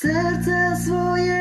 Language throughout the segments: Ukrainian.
серце своє.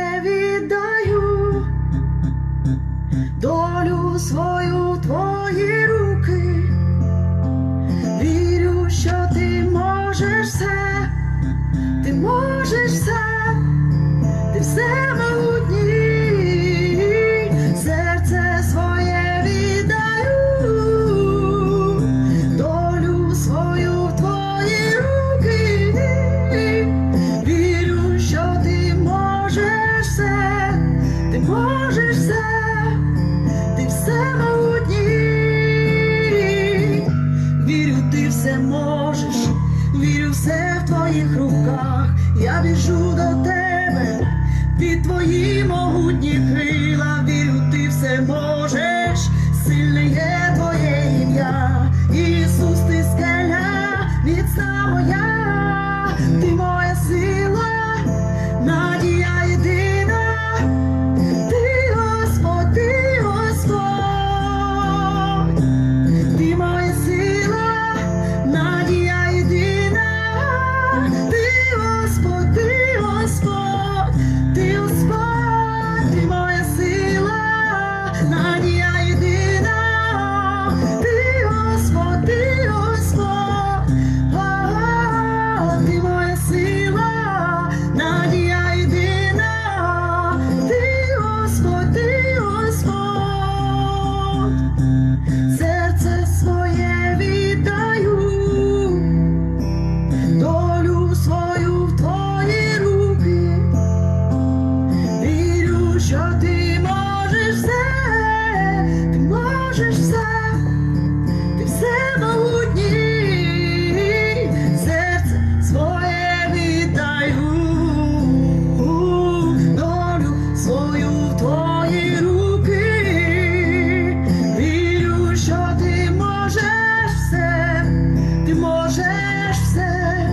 можеш все,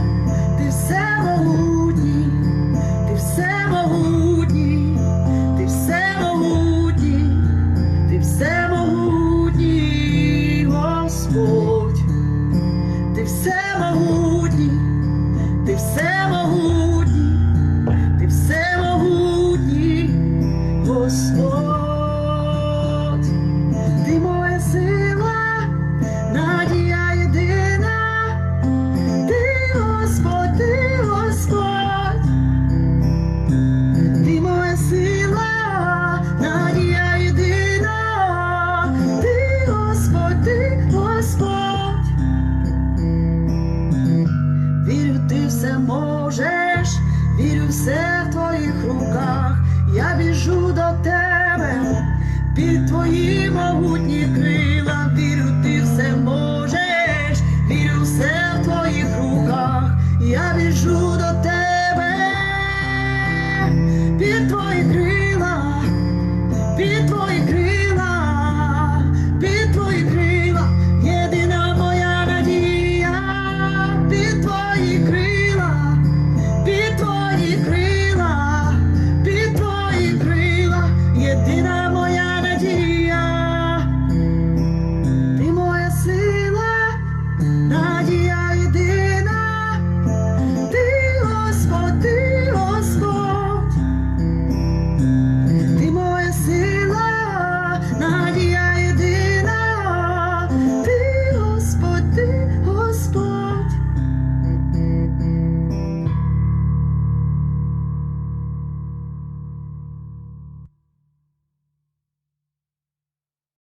ти все могутній, ти все могутній, ти все могутній, ти все могутній, Господь, ти все могутній, ти все могутній. все можеш, вірю, все в твоїх руках, я біжу до тебе, під твої могутні крила, вірю, ти все можеш.